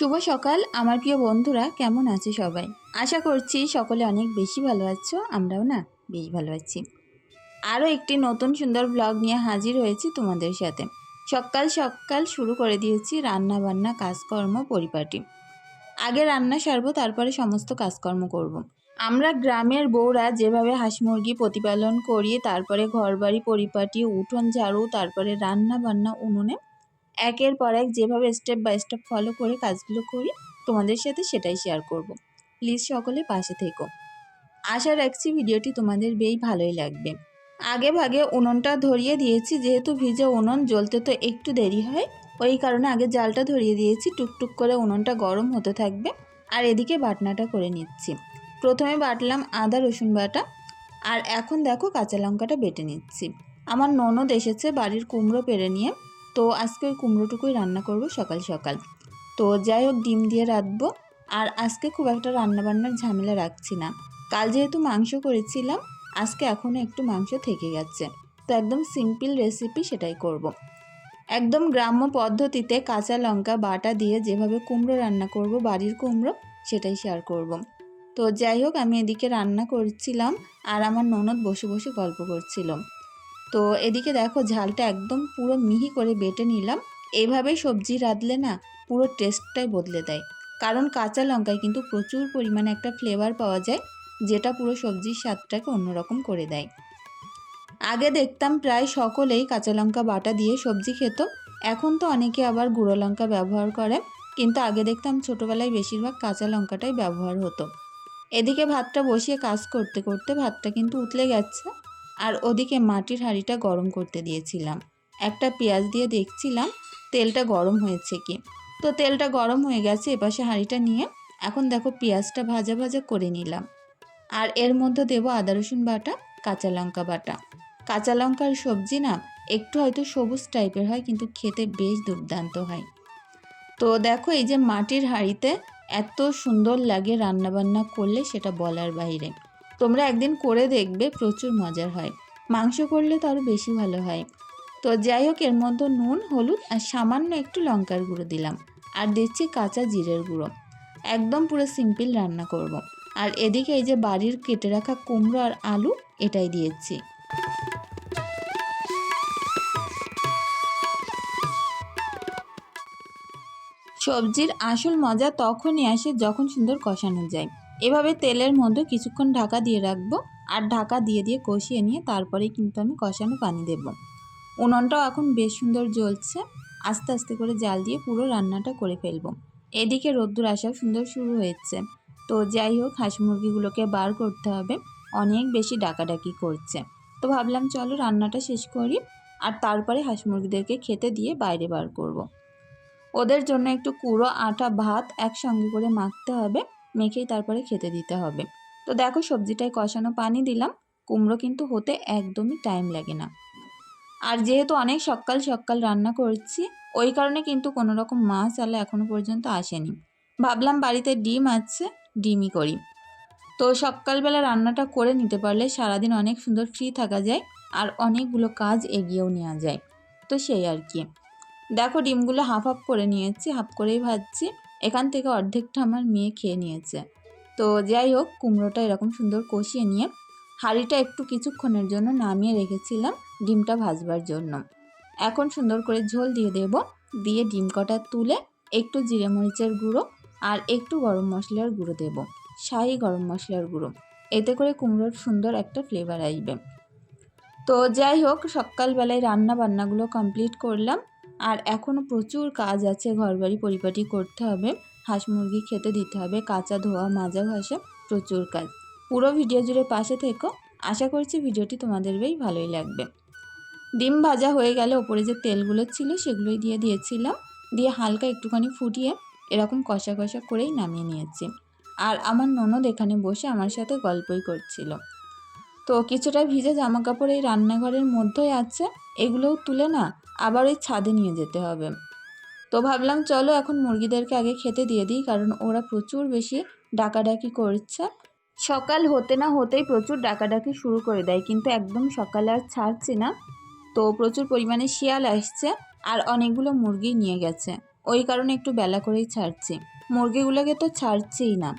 শুভ সকাল। আমার প্রিয় বন্ধুরা, কেমন আছে সবাই? আশা করছি সকলে অনেক বেশি ভালো আছো, আমরাও না বেশ ভালো আছি। আরও একটি নতুন সুন্দর ব্লগ নিয়ে হাজির হয়েছি তোমাদের সাথে। সকাল সকাল শুরু করে দিয়েছি রান্না বান্না কাজকর্ম, পরিপাটি। আগে রান্না সারবো, তারপরে সমস্ত কাজকর্ম করব। আমরা গ্রামের বউরা যেভাবে হাঁস মুরগি প্রতিপালন করি, তারপরে ঘরবাড়ি, পরিপাটি, উঠোন ঝাড়ু, তারপরে রান্না বান্না উনুনে একের পর এক যেভাবে স্টেপ বাই স্টেপ ফলো করে কাজগুলো করি, তোমাদের সাথে সেটাই শেয়ার করব। প্লিজ সকলে পাশে থেকো। আশা রাখছি ভিডিওটি তোমাদের বেশ ভালোই লাগবে। আগে ভাগে উনুনটা ধরিয়ে দিয়েছি, যেহেতু ভিজে উনুন জ্বলতে তো একটু দেরি হয়, ওই কারণে আগে জালটা ধরিয়ে দিয়েছি, টুকটুক করে উনুনটা গরম হতে থাকবে। আর এদিকে বাটনাটা করে নিচ্ছি। প্রথমে বাটলাম আদা, রসুন বাটা, আর এখন দেখো কাঁচা লঙ্কাটা বেটে নিচ্ছি। আমার ননদ এসেছে বাড়ির কুমড়ো পেরে নিয়ে। তো আজকে ওই কুমড়োটুকুই রান্না করব সকাল সকাল। তো যাই হোক, ডিম দিয়ে রাখব আর আজকে খুব একটা রান্নাবান্নার ঝামেলা রাখছি না। কাল যেহেতু মাংস করেছিলাম, আজকে এখনও একটু মাংস থেকে গেছে। তো একদম সিম্পল রেসিপি সেটাই করব। একদম গ্রাম্য পদ্ধতিতে কাঁচা লঙ্কা বাটা দিয়ে যেভাবে কুমড়ো রান্না করব, বাড়ির কুমড়ো, সেটাই শেয়ার করব। তো যাই হোক, আমি এদিকে রান্না করছিলাম, আর আমার ননদ বসে বসে গল্প করছিল। তো এদিকে দেখো ঝালটা একদম পুরো মিহি করে বেটে নিলাম। এইভাবে সবজি রাঁধলে না পুরো টেস্টটাই বদলে দেয়। কারণ কাঁচা লঙ্কায় কিন্তু প্রচুর পরিমাণে একটা ফ্লেভার পাওয়া যায়, যেটা পুরো সবজির স্বাদটাকে অন্যরকম করে দেয়। আগে দেখতাম প্রায় সকলেই কাঁচা লঙ্কা বাটা দিয়ে সবজি খেত। এখন তো অনেকে আবার গুঁড়ো লঙ্কা ব্যবহার করে। কিন্তু আগে দেখতাম ছোটোবেলায় বেশিরভাগ কাঁচা লঙ্কাটাই ব্যবহার হতো। এদিকে ভাতটা বসিয়ে কাজ করতে করতে ভাতটা কিন্তু উতলে গেছে। আর ওদিকে মাটির হাঁড়িটা গরম করতে দিয়েছিলাম। একটা পেঁয়াজ দিয়ে দেখছিলাম তেলটা গরম হয়েছে কি। তো তেলটা গরম হয়ে গেছে, এপাশে হাঁড়িটা নিয়ে এখন দেখো পেঁয়াজটা ভাজা ভাজা করে নিলাম। আর এর মধ্যে দেবো আদা, রসুন বাটা, কাঁচা লঙ্কা বাটা। কাঁচা লঙ্কার সবজি না একটু হয়তো সবুজ টাইপের হয়, কিন্তু খেতে বেশ দুর্দান্ত হয়। তো দেখো এই যে মাটির হাঁড়িতে এত সুন্দর লাগে রান্নাবান্না করলে, সেটা বলার বাইরে। তোমরা একদিন করে দেখবে, প্রচুর মজার হয়। মাংস করলে তো আরও বেশি ভালো হয়। তো যাই হোক, এর মধ্যে নুন, হলুদ আর সামান্য একটু লঙ্কার গুঁড়ো দিলাম। আর দিচ্ছি কাঁচা জিরের গুঁড়ো। একদম পুরো সিম্পল রান্না করব। আর এদিকে এই যে বাড়ির কেটে রাখা কুমড়ো আর আলু, এটাই দিয়েছি। সবজির আসল মজা তখনই আসে যখন সুন্দর কষানো যায়। এভাবে তেলের মধ্যে কিছুক্ষণ ঢাকা দিয়ে রাখব আর ঢাকা দিয়ে দিয়ে কষিয়ে নিয়ে তারপরে কিন্তু আমি কষানো পানি দেব। উনুনটাও এখন বেশ সুন্দর জ্বলছে। আস্তে আস্তে করে জাল দিয়ে পুরো রান্নাটা করে ফেলব। এদিকে রোদ্দুর আসাও সুন্দর শুরু হয়েছে। তো যাই হোক, হাঁস মুরগিগুলোকে বার করতে হবে। অনেক বেশি ডাকাডাকি করছে। তো ভাবলাম, চলো রান্নাটা শেষ করি আর তারপরে হাঁস মুরগিদেরকে খেতে দিয়ে বাইরে বার করব। ওদের জন্য একটু কুড়ো, আটা, ভাত একসঙ্গে করে মাখতে হবে। মেখেই তারপরে খেতে দিতে হবে। তো দেখো সবজিটায় কষানো পানি দিলাম। কুমড়ো কিন্তু হতে একদমই টাইম লাগে না। আর যেহেতু অনেক সকাল সকাল রান্না করছি, ওই কারণে কিন্তু কোনো রকম মাছ আলা এখনও পর্যন্ত আসেনি। ভাবলাম বাড়িতে ডিম আছে, ডিমই করি। তো সকালবেলা রান্নাটা করে নিতে পারলে সারাদিন অনেক সুন্দর ফ্রি থাকা যায় আর অনেকগুলো কাজ এগিয়েও নেওয়া যায়। তো সেই আর কি। দেখো ডিমগুলো হাফ হাফ করে নিয়েছি হাফ করেই ভাজছি। এখান থেকে অর্ধেকটা আমার মেয়ে খেয়ে নিয়েছে। তো যাই হোক, কুমড়োটা এরকম সুন্দর কষিয়ে নিয়ে হাঁড়িটা একটু কিছুক্ষণের জন্য নামিয়ে রেখেছিলাম ডিমটা ভাজবার জন্য। এখন সুন্দর করে ঝোল দিয়ে দেব। দিয়ে ডিম কটা তুলে একটু জিরে মরিচের গুঁড়ো আর একটু গরম মশলার গুঁড়ো দেব। শাহি গরম মশলার গুঁড়ো। এতে করে কুমড়োর সুন্দর একটা ফ্লেভার আসবে। তো যাই হোক, সকালবেলায় রান্না বান্নাগুলো কমপ্লিট করলাম। আর এখনও প্রচুর কাজ আছে, ঘরবাড়ি পরিপাটি করতে হবে, হাঁস মুরগি খেতে দিতে হবে, কাঁচা ধোয়া, মাজা ঘষা, প্রচুর কাজ। পুরো ভিডিও জুড়ে পাশে থেকো। আশা করছি ভিডিওটি তোমাদের বেশ ভালোই লাগবে। ডিম ভাজা হয়ে গেলে ওপরে যে তেলগুলো ছিল সেগুলোই দিয়ে দিয়েছিলাম। দিয়ে হালকা একটুখানি ফুটিয়ে এরকম কষা কষা করেই নামিয়ে নিয়েছি। আর আমার ননদ এখানে বসে আমার সাথে গল্পই করছিল। তো কিছুটা ভিজে জামা কাপড় এই রান্নাঘরের মধ্যেই আছে, এগুলোও তুলে না আবার ওই ছাদে নিয়ে যেতে হবে। তো ভাবলাম, চলো এখন মুরগিদেরকে আগে খেতে দিয়ে দিই, কারণ ওরা প্রচুর বেশি ডাকাডাকি করছে। সকাল হতে না হতেই প্রচুর ডাকাডাকি শুরু করে দেয়, কিন্তু একদম সকালে আর ছাড়ছি না। তো প্রচুর পরিমাণে শিয়াল আসছে আর অনেকগুলো মুরগি নিয়ে গেছে। ওই কারণে একটু বেলা করেই ছাড়ছি। মুরগিগুলোকে তো ছাড়ছেই না।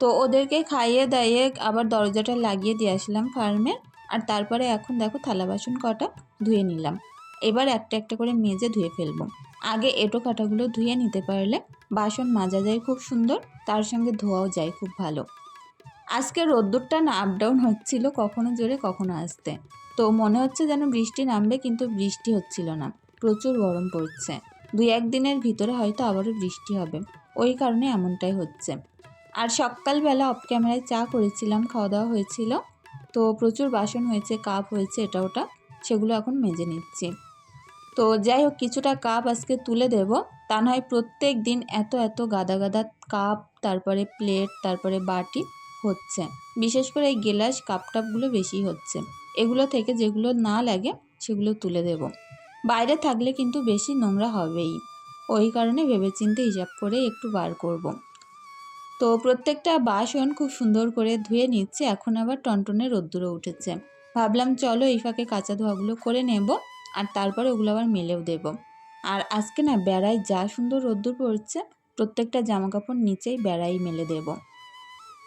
তো ওদেরকে খাইয়ে দাইয়ে আবার দরজাটা লাগিয়ে দিয়ে আসলাম ফার্মে। আর তারপরে এখন দেখো থালা বাসন কটা ধুয়ে নিলাম। এবার একটা একটা করে মেজে ধুয়ে ফেলব। আগে এঁটো কাটাগুলো ধুয়ে নিতে পারলে বাসন মাজা যায় খুব সুন্দর, তার সঙ্গে ধোয়াও যায় খুব ভালো। আজকে রোদ্দুরটা না আপ ডাউন হচ্ছিল কখনো জোরে, কখনো আসতে। তো মনে হচ্ছে যেন বৃষ্টি নামবে, কিন্তু বৃষ্টি হচ্ছিল না। প্রচুর গরম পড়ছে। দুই একদিনের ভিতরে হয়তো আবারও বৃষ্টি হবে। ওই কারণে এমনটাই হচ্ছে। আর সকালবেলা অফ ক্যামেরায় চা করেছিলাম, খাওয়া দাওয়া হয়েছিল। তো প্রচুর বাসন হয়েছে কাপ হয়েছে, এটা ওটা। সেগুলো এখন মেজে নিচ্ছি। তো যাই হোক, কিছুটা কাপ আজকে তুলে দেব। তা নয় প্রত্যেক দিন এত এত গাদা গাদা কাপ, তারপরে প্লেট, তারপরে বাটি হচ্ছে। বিশেষ করে এই গেলাস কাপ টাপগুলো বেশি হচ্ছে। এগুলো থেকে যেগুলো না লাগে, সেগুলো তুলে দেব। বাইরে থাকলে কিন্তু বেশি নোংরা হবেই। ওই কারণে ভেবেচিন্তে হিসাব করে একটু বার করব। তো প্রত্যেকটা বাসন খুব সুন্দর করে ধুয়ে নিচ্ছে। এখন আবার টনটনে রোদ্দুরও উঠেছে। ভাবলাম, চলো এই ফাঁকে কাঁচা ধোয়াগুলো করে নেব আর তারপরে ওগুলো আবার মেলেও দেব। আর আজকে না বেড়ায় যা সুন্দর রোদ্দুর পড়ছে, প্রত্যেকটা জামা কাপড় নিচেই বেড়াই মেলে দেব।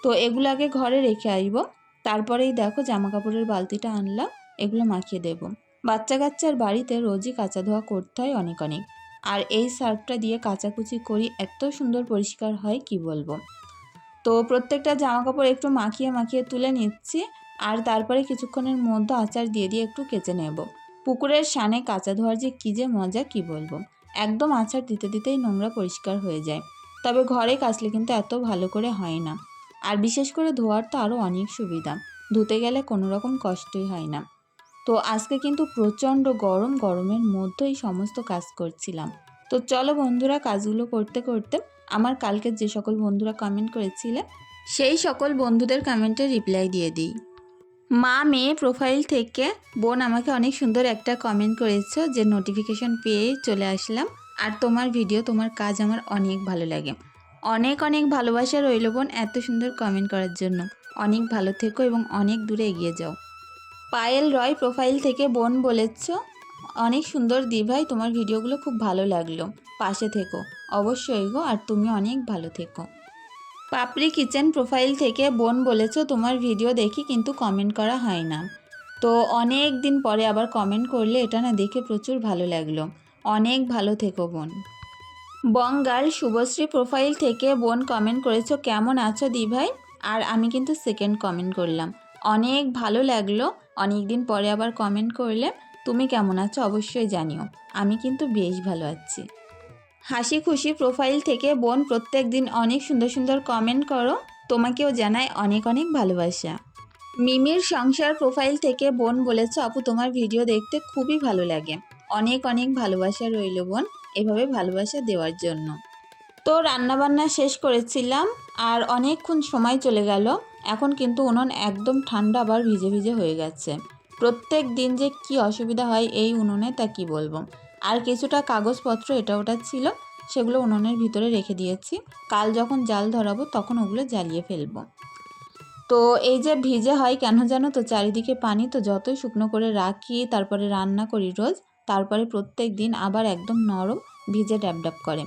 তো এগুলো আগে ঘরে রেখে আসব, তারপরেই দেখো জামা কাপড়ের বালতিটা আনলাম, এগুলো মাখিয়ে দেব। বাচ্চা কাচ্চার বাড়িতে রোজই কাঁচা ধোয়া করতে হয় অনেক অনেক। আর এই সার্ফটা দিয়ে কাচাকুচি করি এত সুন্দর পরিষ্কার হয়, কি বলব? তো প্রত্যেকটা জামা কাপড় একটু মাখিয়ে মাখিয়ে তুলে নিচ্ছি আর তারপরে কিছুক্ষণের মধ্যে আচার দিয়ে দিয়ে একটু কেচে নেব। পুকুরের সানে কাঁচা ধোয়ার যে কী যে মজা, কি বলব? একদম আচার দিতে দিতেই নোংরা পরিষ্কার হয়ে যায়। তবে ঘরে কাচলে কিন্তু এত ভালো করে হয় না। আর বিশেষ করে ধোয়ার তো আরও অনেক সুবিধা। ধুতে গেলে কোনো রকম কষ্টই হয় না। তো আজকে কিন্তু প্রচণ্ড গরম, গরমের মধ্যেই সমস্ত কাজ করছিলাম। তো চলো বন্ধুরা কাজগুলো করতে করতে আমার কালকে যে সকল বন্ধুরা কমেন্ট করেছিলেন সেই সকল বন্ধুদের কমেন্টে রিপ্লাই দিয়ে দিই। মা মেয়ে প্রোফাইল থেকে বোন আমাকে অনেক সুন্দর একটা কমেন্ট করেছ যে নোটিফিকেশন পেয়ে চলে আসলাম। আর তোমার ভিডিও তোমার কাজ আমার অনেক ভালো লাগে। অনেক অনেক ভালোবাসা রইল বোন এত সুন্দর কমেন্ট করার জন্য। অনেক ভালো থেকো এবং অনেক দূরে এগিয়ে যাও। পায়েল রয় প্রোফাইল থেকে বোন বলেছ, অনেক সুন্দর দি ভাই তোমার ভিডিওগুলো খুব ভালো লাগল। পাশে থেকো। অবশ্যই গো, আর তুমি অনেক ভালো থেকো। পাপড়ি কিচেন প্রোফাইল থেকে বোন বলেছ, তোমার ভিডিও দেখি কিন্তু কমেন্ট করা হয় না। তো অনেক দিন পরে আবার কমেন্ট করলে এটা না দেখে প্রচুর ভালো লাগল। অনেক ভালো থেকো বোন। বঙ্গাল শুভশ্রী প্রোফাইল থেকে বোন কমেন্ট করেছ, কেমন আছো দি ভাই আর আমি কিন্তু সেকেন্ড কমেন্ট করলাম। অনেক ভালো লাগল, অনেক দিন পরে আবার কমেন্ট করলে। তুমি কেমন আছো অবশ্যই জানিও। আমি কিন্তু বেশ ভালো আছি। হাসি খুশি প্রোফাইল থেকে বোন প্রত্যেক দিন অনেক সুন্দর সুন্দর কমেন্ট করো। তোমাকেও জানায় অনেক অনেক ভালোবাসা। মিমির সংসার প্রোফাইল থেকে বোন বলেছে, আপু, তোমার ভিডিও দেখতে খুবই ভালো লাগে। অনেক অনেক ভালোবাসা রইল বোন, এভাবে ভালোবাসা দেওয়ার জন্য। তো রান্নাবান্না শেষ করেছিলাম আর অনেকক্ষণ সময় চলে গেল। এখন কিন্তু উনুন একদম ঠান্ডা আবার ভিজে ভিজে হয়ে গেছে। প্রত্যেক দিন যে কি অসুবিধা হয় এই উনুনে তা কি বলব? আর কিছুটা কাগজপত্র এটা ওটা ছিল, সেগুলো উনুনের ভিতরে রেখে দিয়েছি। কাল যখন জাল ধরাবো তখন ওগুলো জ্বালিয়ে ফেলব। তো এই যে ভিজে হয় কেন জানো তো? চারিদিকে পানি তো যতই শুকনো করে রাখি, তারপরে রান্না করি রোজ, তারপরে প্রত্যেক দিন আবার একদম নরম ভিজে ড্যাব ড্যাব করে।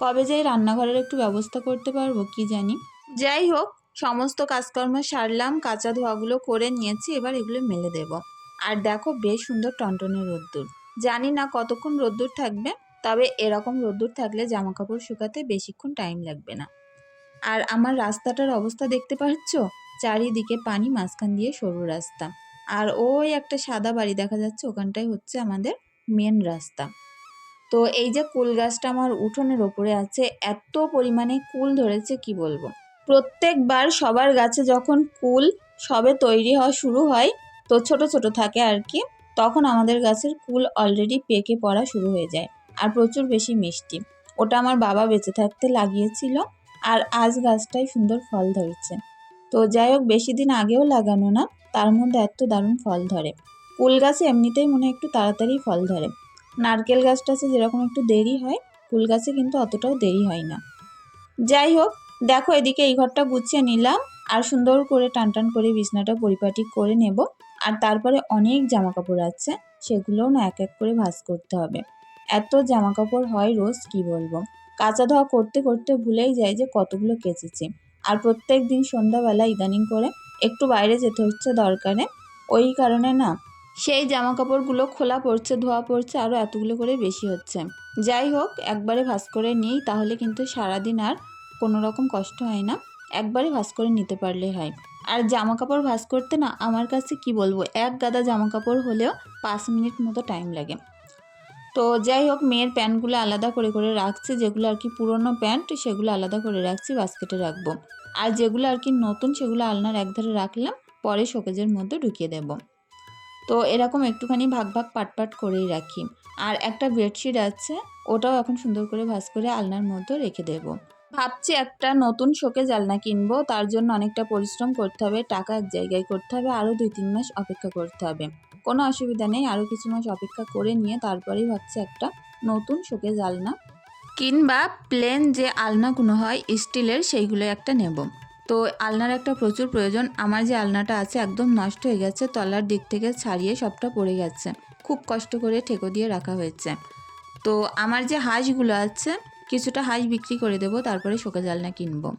কবে যে এই রান্নাঘরের একটু ব্যবস্থা করতে পারব, কি জানি? যাই হোক, সমস্ত কাজকর্ম সারলাম, কাঁচা ধোয়াগুলো করে নিয়েছি, এবার এগুলো মেলে দেব। আর দেখো বেশ সুন্দর টনটনে রোদ্দুর। জানি না কতক্ষণ রোদ্দুর থাকবে, তবে এরকম রোদ্দুর থাকলে জামা কাপড় শুকাতে বেশিক্ষণ টাইম লাগবে না। আর আমার রাস্তাটার অবস্থা দেখতে পাচ্ছ? চারিদিকে পানি মাঝখান দিয়ে সরু রাস্তা। আর ওই একটা সাদা বাড়ি দেখা যাচ্ছে, ওখানটাই হচ্ছে আমাদের মেন রাস্তা। তো এই যে কুল গাছটা আমার উঠোনের ওপরে আছে, এত পরিমাণে কুল ধরেছে, কি বলব? প্রত্যেকবার সবার গাছে যখন কুল সবে তৈরি হওয়া শুরু হয়, তো ছোট ছোট থাকে আর কি। তখন আমাদের গাছের কুল অলরেডি পেকে পড়া শুরু হয়ে যায় আর প্রচুর বেশি মিষ্টি। ওটা আমার বাবা বেঁচে থাকতে লাগিয়েছিল আর আজ গাছটাই সুন্দর ফল ধরেছে। তো যাই হোক, বেশি দিন আগেও লাগানো না, তার মধ্যে এত দারুণ ফল ধরে। কুল গাছে এমনিতেই মনে একটু তাড়াতাড়ি ফল ধরে। নারকেল গাছটাছে যেরকম একটু দেরি হয়, ফুল গাছে কিন্তু অতটাও দেরি হয় না। যাই হোক, দেখো এদিকে এই ঘরটা গুছিয়ে নিলাম আর সুন্দর করে টান টান করে বিছনাটা পরিপাটি করে নেব। আর তারপরে অনেক জামা কাপড় আছে, সেগুলোও না এক এক করে ভাঁজ করতে হবে। এত জামা কাপড় হয় রোজ, কি বলব? কাঁচা ধোয়া করতে করতে ভুলেই যায় যে কতগুলো কেচেছি। আর প্রত্যেক দিন সন্ধ্যাবেলা ইদানিং করে একটু বাইরে যেতে হচ্ছে দরকারে। ওই কারণে না, সেই জামা কাপড়গুলো খোলা পড়ছে, ধোয়া পড়ছে আরও এতগুলো করে বেশি হচ্ছে। যাই হোক, একবারে ভাস করে নিই, তাহলে কিন্তু সারাদিন আর কোনো রকম কষ্ট হয় না। একবারে ভাস করে নিতে পারলেই হয়। আর জামা কাপড় ভাস করতে না আমার কাছে কি বলব? এক গাদা জামা কাপড় হলেও পাঁচ মিনিট মতো টাইম লাগে। তো যাই হোক, মেয়ের প্যান্টগুলো আলাদা করে করে রাখছি। যেগুলো আর কি পুরনো প্যান্ট, সেগুলো আলাদা করে রাখছি, বাস্কেটে রাখব। আর যেগুলো আর কি নতুন, সেগুলো আলনার একধারে রাখলাম, পরে শোকেজের মধ্যে ঢুকিয়ে দেব। তো এরকম একটুখানি ভাগ ভাগ পাট পাট করেই রাখি। আর একটা বেডশিট আছে, ওটাও এখন সুন্দর করে ভাঁজ করে আলনার মধ্যে রেখে দেব। ভাবছি একটা নতুন শোকেজ আলনা কিনবো, তার জন্য অনেকটা পরিশ্রম করতে হবে, টাকা এক জায়গায় করতে হবে, আরও দুই তিন মাস অপেক্ষা করতে হবে। কোনো অসুবিধা নেই, আরও কিছু মাস অপেক্ষা করে নিয়ে তারপরেই ভাবছি একটা নতুন শোকেজ আলনা কিংবা প্লেন যে আলনাগুলো হয়, স্টিলের সেইগুলো একটা নেব। তো আলনার একটা প্রচুর প্রয়োজন, আমার যে আলনাটা আছে একদম নষ্ট হয়ে গেছে, তলার দিক থেকে ছাড়িয়ে সবটা পড়ে গেছে, খুব কষ্ট করে ঠেকো দিয়ে রাখা হয়েছে। তো আমার যে হাঁসগুলো আছে কিছুটা হাঁস বিক্রি করে দেবো, তারপরে শোকেজ আলনা কিনবো।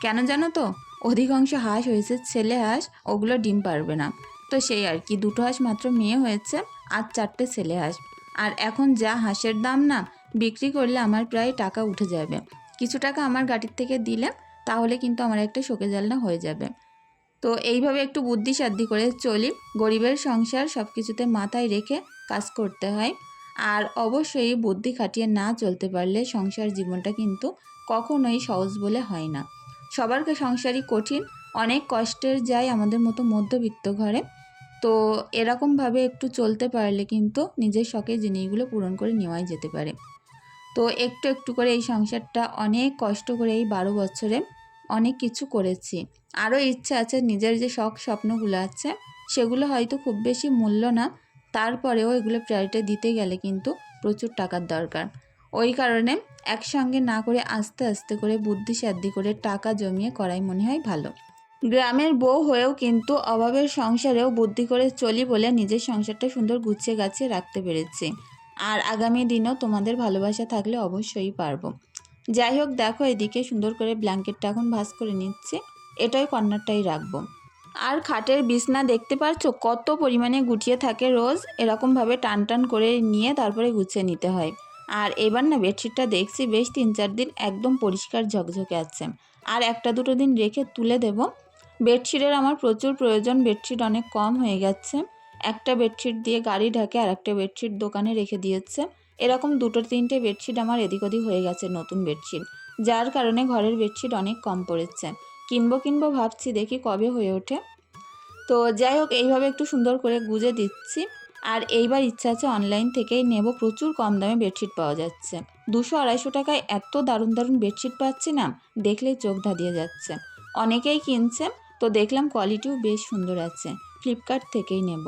কেন জানো তো? অধিকাংশ হাঁস হয়েছে ছেলে হাঁস, ওগুলো ডিম পারবে না। তো সেই আর কি, দুটো হাঁস মাত্র মেয়ে হয়েছে আর চারটে ছেলে হাঁস। আর এখন যা হাঁসের দাম না, বিক্রি করলে আমার প্রায় টাকা উঠে যাবে। কিছু টাকা আমার গাড়ির থেকে দিলে, তাহলে কিন্তু আমার একটা শোকে জালনা হয়ে যাবে। তো এইভাবে একটু বুদ্ধি সাদ্ধি করে চলি। গরিবের সংসার সব কিছুতে মাথায় রেখে কাজ করতে হয়। আর অবশ্যই বুদ্ধি খাটিয়ে না চলতে পারলে সংসার জীবনটা কিন্তু কখনোই সহজ বলে হয় না। সবার সংসারই কঠিন, অনেক কষ্টের যায় আমাদের মতো মধ্যবিত্ত ঘরে। তো এরকমভাবে একটু চলতে পারলে কিন্তু নিজের শখের জিনিসগুলো পূরণ করে নেওয়াই যেতে পারে। তো একটু একটু করে এই সংসারটা অনেক কষ্ট করে এই বারো বছরে অনেক কিছু করেছি। আরও ইচ্ছা আছে, নিজের যে শখ স্বপ্নগুলো আছে, সেগুলো হয়তো খুব বেশি মূল্য না তারপরেও এগুলো প্রায়োরিটি দিতে গেলে কিন্তু প্রচুর টাকার দরকার। ওই কারণে একসঙ্গে না করে আস্তে আস্তে করে বুদ্ধি সাদ্ধি করে টাকা জমিয়ে করাই মনে হয় ভালো। গ্রামের বউ হয়েও কিন্তু অভাবের সংসারেও বুদ্ধি করে চলি বলে নিজের সংসারটা সুন্দর গুছিয়ে গাছিয়ে রাখতে পেরেছি। আর আগামী দিনও তোমাদের ভালোবাসা থাকলে অবশ্যই পারব। যাই হোক, দেখো এদিকে সুন্দর করে ব্ল্যাঙ্কেটটা এখন ভাঁজ করে নিচ্ছে। এটাই কর্নারটাই রাখব। আর খাটের বিছনা দেখতে পারছ কত পরিমাণে গুটিয়ে থাকে রোজ। এরকমভাবে টান টান করে নিয়ে তারপরে গুছিয়ে নিতে হয়। আর এবার না বেডশিটটা দেখছি বেশ তিন চার দিন একদম পরিষ্কার ঝকঝকে আছে। আর একটা দুটো দিন রেখে তুলে দেব। বেডশিটের আমার প্রচুর প্রয়োজন, বেডশিট অনেক কম হয়ে গেছে। একটা বেডশিট দিয়ে গাড়ি ঢাকে আর একটা বেডশিট দোকানে রেখে দিয়েছে। এরকম দুটো তিনটে বেডশিট আমার এদিক ওদিক হয়ে গেছে নতুন বেডশিট। যার কারণে ঘরের বেডশিট অনেক কম পড়েছে। কিনবো কিনবো ভাবছি, দেখি কবে হয়ে ওঠে। তো যাই হোক, এইভাবে একটু সুন্দর করে গুজে দিচ্ছি। আর এইবার ইচ্ছা আছে অনলাইন থেকেই নেব, প্রচুর কম দামে বেডশিট পাওয়া যাচ্ছে। দুশো আড়াইশো টাকায় এত দারুণ দারুণ বেডশিট পাচ্ছি না, দেখলেই চোখ ধাঁধিয়ে যাচ্ছে। অনেকেই কিনছে, তো দেখলাম কোয়ালিটিও বেশ সুন্দর আছে, ফ্লিপকার্ট থেকেই নেব।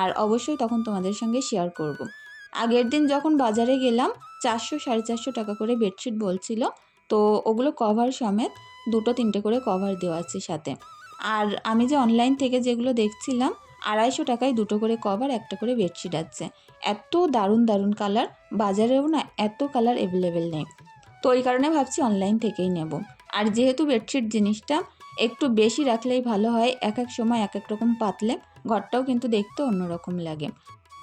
আর অবশ্যই তখন তোমাদের সঙ্গে শেয়ার করব। আগের দিন যখন বাজারে গেলাম, চারশো সাড়ে চারশো টাকা করে বেডশিট বলছিল তো ওগুলো কভার সমেত দুটো, তিনটে করে কভার দেওয়া আছে সাথে। আর আমি যে অনলাইন থেকে যেগুলো দেখছিলাম, আড়াইশো টাকায় দুটো করে কভার একটা করে বেডশিট আছে। এত দারুণ দারুণ কালার বাজারেও না এত কালার অ্যাভেলেবেল নেই। তো ওই কারণে ভাবছি অনলাইন থেকেই নেব। আর যেহেতু বেডশিট জিনিসটা একটু বেশি রাখলেই ভালো হয়, এক এক সময় এক এক রকম পাতলে, ঘরটাও কিন্তু দেখতে অন্যরকম লাগে।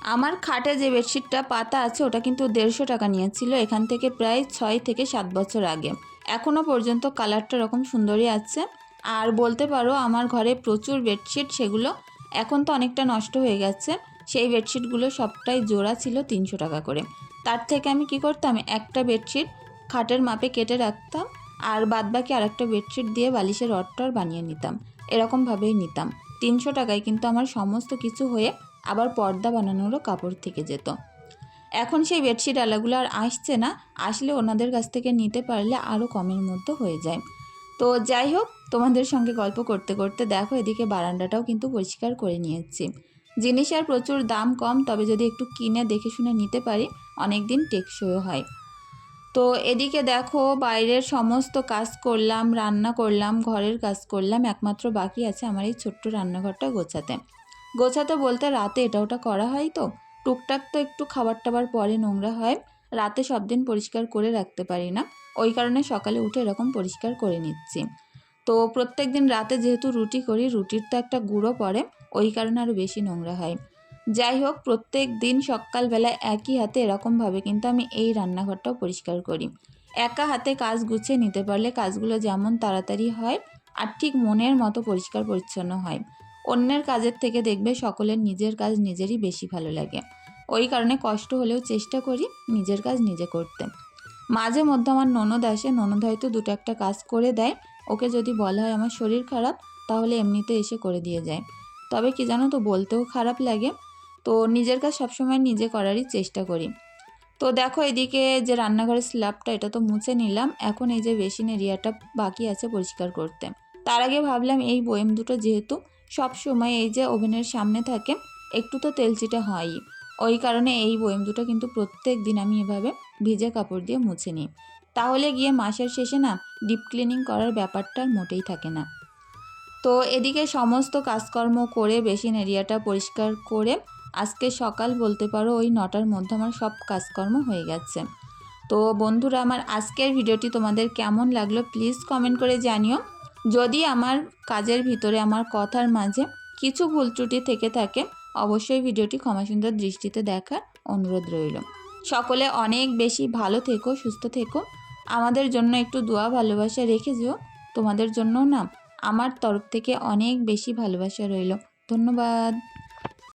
আমার খাটে যে বেডশিটটা পাতা আছে, ওটা কিন্তু দেড়শো টাকা নিয়েছিল। এখান থেকে প্রায় ছয় থেকে সাত বছর আগে। এখনও পর্যন্ত কালারটা রকম সুন্দরই আছে। আর বলতে পারো, আমার ঘরে প্রচুর বেডশিট, সেগুলো এখন তো অনেকটা নষ্ট হয়ে গেছে। সেই বেডশিটগুলো সবটাই জোড়া ছিল তিনশো টাকা করে। তার থেকে আমি কি করতাম, একটা বেডশিট খাটের মাপে কেটে রাখতাম আর বাদবাকি আরেকটা বেডশিট দিয়ে বালিশের অট্টর বানিয়ে নিতাম। এরকমভাবেই নিতাম। তিনশো টাকায় কিন্তু আমার সমস্ত কিছু হয়ে আবার পর্দা বানানোরও কাপড় থেকে যেত। এখন সেই বেডশিট আলাগুলো আর আসছে না, আসলে ওনাদের কাছ থেকে নিতে পারলে আরও কমের মধ্যে হয়ে যায়। তো যাই হোক, তোমাদের সঙ্গে গল্প করতে করতে দেখো, এদিকে বারান্দাটাও কিন্তু পরিষ্কার করে নিয়েছি। জিনিসের প্রচুর দাম কম, তবে যদি একটু কিনে দেখে শুনে নিতে পারি অনেক দিন টেকসইও হয়। তো এদিকে দেখো, বাইরের সমস্ত কাজ করলাম, রান্না করলাম, ঘরের কাজ করলাম, একমাত্র বাকি আছে আমার এই ছোট্ট রান্নাঘরটা গোছাতে। গোছাতে বলতে রাতে এটা ওটা করা হয় তো। টুকটাক তো একটু খাবার টাবার পরে নোংরা হয়। রাতে সব দিন পরিষ্কার করে রাখতে পারি না। ওই কারণে সকালে উঠে এরকম পরিষ্কার করে নিচ্ছি। তো প্রত্যেক দিন রাতে যেহেতু রুটি করি, রুটির তো একটা গুঁড়ো পড়ে, ওই কারণে আরও বেশি নোংরা হয়। যাই হোক, প্রত্যেক দিন সকালবেলা একই হাতে এরকমভাবে কিন্তু আমি এই রান্নাঘরটাও পরিষ্কার করি। একা হাতে কাজ গুছিয়ে নিতে পারলে কাজগুলো যেমন তাড়াতাড়ি হয় আর ঠিক মনের মতো পরিষ্কার পরিচ্ছন্ন হয়। অন্যের কাজের থেকে দেখবে সকলের নিজের কাজ নিজেরই বেশি ভালো লাগে। ওই কারণে কষ্ট হলেও চেষ্টা করি নিজের কাজ নিজে করতে। মাঝে মধ্যে আমার ননদ আসে, ননদ হয়তো দুটো একটা কাজ করে দেয়। ওকে যদি বলা হয় আমার শরীর খারাপ, তাহলে এমনিতে এসে করে দিয়ে যায়। তবে কি জানো তো, বলতেও খারাপ লাগে। তো নিজের কাজ সবসময় নিজে করারই চেষ্টা করি। তো দেখো এদিকে যে রান্নাঘরের স্ল্যাবটা, এটা তো মুছে নিলাম। এখন এই যে বেসিন এরিয়াটা বাকি আছে পরিষ্কার করতে। তার আগে ভাবলাম এই বয়েম দুটো যেহেতু সব সময় এই যে ওভেনের সামনে থাকে, একটু তো তেলচিটে হয়ই। ওই কারণে এই বয়েম দুটো কিন্তু প্রত্যেক দিন আমি এভাবে ভিজে কাপড় দিয়ে মুছে নিই। তাহলে গিয়ে মাসের শেষে না ডিপ ক্লিনিং করার ব্যাপারটা মোটেই থাকে না। তো এদিকে সমস্ত কাজকর্ম করে বেসিন এরিয়াটা পরিষ্কার করে আজকে সকাল বলতে পারো ওই নটার মধ্যে আমার সব কাজকর্ম হয়ে গেছে। তো বন্ধুরা, আমার আজকের ভিডিওটি তোমাদের কেমন লাগল প্লিজ কমেন্ট করে জানিও। যদি আমার কাজের ভিতরে, আমার কথার মাঝে কিছু ভুল ত্রুটি থেকে থাকে, অবশ্যই ভিডিওটি ক্ষমা সুন্দর দৃষ্টিতে দেখার অনুরোধ রইল। সকলে অনেক বেশি ভালো থেকো, সুস্থ থেকো। আমাদের জন্য একটু দোয়া, ভালোবাসা রেখে যেও। তোমাদের জন্য না, আমার তরফ থেকে অনেক বেশি ভালোবাসা রইল। ধন্যবাদ।